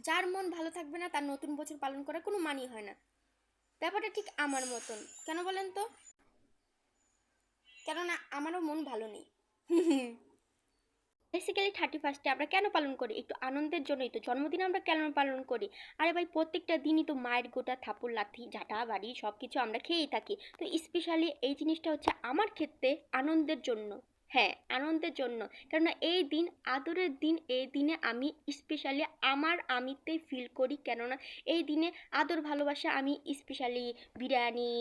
যার মন ভালো থাকবে না, তার নতুন বছর পালন করার কোনো মানি হয় না। ব্যাপারটা ঠিক আমার মতন। কেন বলেন তো? কেননা আমারও মন ভালো নেই। বেসিক্যালি থার্টি ফার্স্টে আমরা কেন পালন করি? একটু আনন্দের জন্যই তো। জন্মদিন আমরা কেন পালন করি? আরে ভাই, প্রত্যেকটা দিনই তো মায়ের গোটা থাপুর লাথি, ঝাঁটা, বাড়ি সব কিছু আমরা খেয়েই থাকি। তো স্পেশালি এই জিনিসটা হচ্ছে আমার ক্ষেত্রে আনন্দের জন্য। হ্যাঁ আনন্দের জন্য। কেননা এই দিন আদরের দিন, এই দিনে আমি স্পেশালি আমার আমিতে ফিল করি। কেননা এই দিনে আদর, ভালোবাসা আমি specially biryani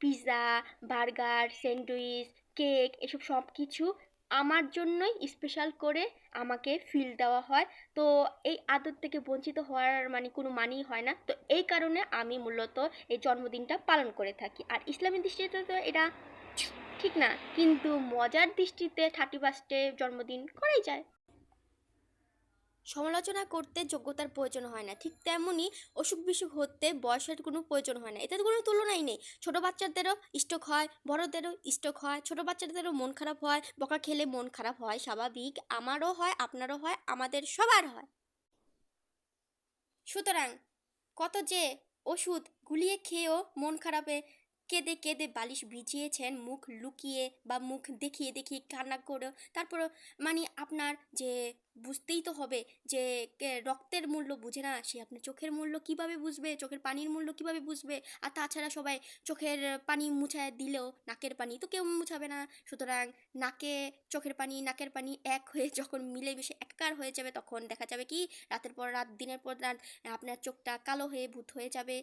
pizza burger sandwich cake এসব সব কিছু আমার জন্যই স্পেশাল করে আমাকে ফিল দেওয়া হয়। তো এই আদর থেকে বঞ্চিত হওয়ার মানে কোনো মানেই হয় না। তো এই কারণে আমি মূলত এই জন্মদিনটা পালন করে থাকি। আর ইসলামী দৃষ্টিতে তো এটা ঠিক না, কিন্তু মজার দৃষ্টিতে থার্টি ফার্স্টে জন্মদিন করাই যায়। সমালোচনা করতে যোগ্যতার প্রয়োজন হয় না, ঠিক তেমনই অসুখ বিসুখ হতে বয়সের কোনো প্রয়োজন হয় না। এতে কোনো তুলনাই নেই, ছোটো বাচ্চাদেরও স্ট্রোক হয়, বড়দেরও স্ট্রোক হয়, ছোটো বাচ্চাদেরও মন খারাপ হয়, বকা খেলে মন খারাপ হয়, স্বাভাবিক, আমারও হয়, আপনারও হয়, আমাদের সবার হয়। সুতরাং কত যে ওষুধ গুলিয়ে খেয়েও মন খারাপে কেঁদে কেঁদে বালিশ ভিজিয়েছেন, মুখ লুকিয়ে বা মুখ দেখিয়ে দেখিয়ে কান্না করেও। তারপর মানে আপনার যে বুঝতেই তো হবে যে রক্তের মূল্য বুঝে না, সে আপনার চোখের মূল্য কীভাবে বুঝবে, চোখের পানির মূল্য কীভাবে বুঝবে? আর তাছাড়া সবাই চোখের পানি মুছায় দিলেও নাকের পানি তো কেউ মুছাবে না। সুতরাং নাকে চোখের পানি, নাকের পানি এক হয়ে যখন মিলে মিশে একাকার হয়ে যাবে, তখন দেখা যাবে কি, রাতের পর রাত, দিনের পর রাত, আপনার চোখটা কালো হয়ে ভূত হয়ে যাবে।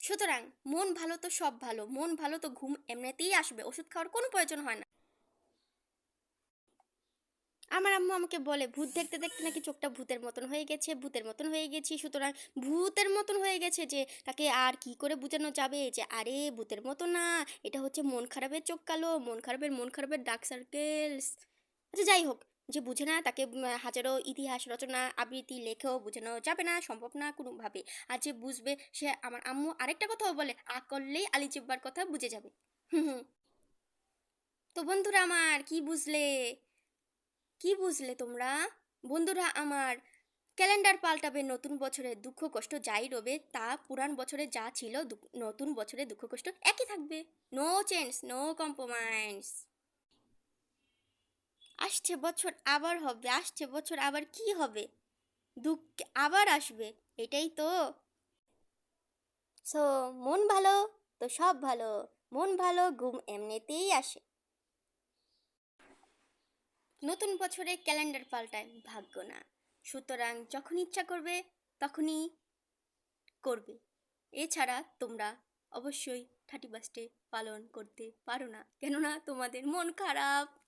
সুতরাং মন ভালো তো সব ভালো, মন ভালো তো ঘুম এমনিতেই আসবে, ওষুধ খাওয়ার কোনো প্রয়োজন হয় না। আমার আম্মু আমাকে বলে, ভূত দেখতে দেখতে নাকি চোখটা ভূতের মতন হয়ে গেছে, ভূতের মতন হয়ে গেছি। সুতরাং ভূতের মতন হয়ে গেছে যে তাকে আর কি করে বোঝানো যাবে যে, আরে, ভূতের মতো না, এটা হচ্ছে মন খারাপের চোখ কালো, মন খারাপের মন খারাপের ডার্ক সার্কেলস আচ্ছা যাই হোক যে বুঝে না তাকে হাজারো ইতিহাস, রচনা, আবৃত্তি লেখেও বোঝানো যাবে না, সম্ভব না কোনোভাবে। আর যে বুঝবে, সে আমার আম্মু আরেকটা কথাও বলে, আ করলেই আলি চিব্বার কথা বুঝে যাবে। হুম হুম। তো বন্ধুরা আমার, কি বুঝলে? কি বুঝলে তোমরা? বন্ধুরা আমার, ক্যালেন্ডার পাল্টাবে নতুন বছরে দুঃখ, কষ্ট যাই রবে, তা পুরান বছরে যা ছিল নতুন বছরে দুঃখ, কষ্ট একই থাকবে। নো চেঞ্জ নো কম্প্রোমাইজ আসছে বছর আবার হবে, আসছে বছর আবার কি হবে? দুঃখ আবার আসবে, এটাই তো। সো মন ভালো, তো সব ভালো, মন ভালো, ঘুম এমনিতেই আসে। নতুন বছরে ক্যালেন্ডার পাল্টায়, ভাগ্য না। সুতরাং যখন ইচ্ছা করবে, তখনই করবে। এছাড়া তোমরা অবশ্যই থার্টি ফার্স্টে পালন করতে পারো না। কেননা তোমাদের মন খারাপ।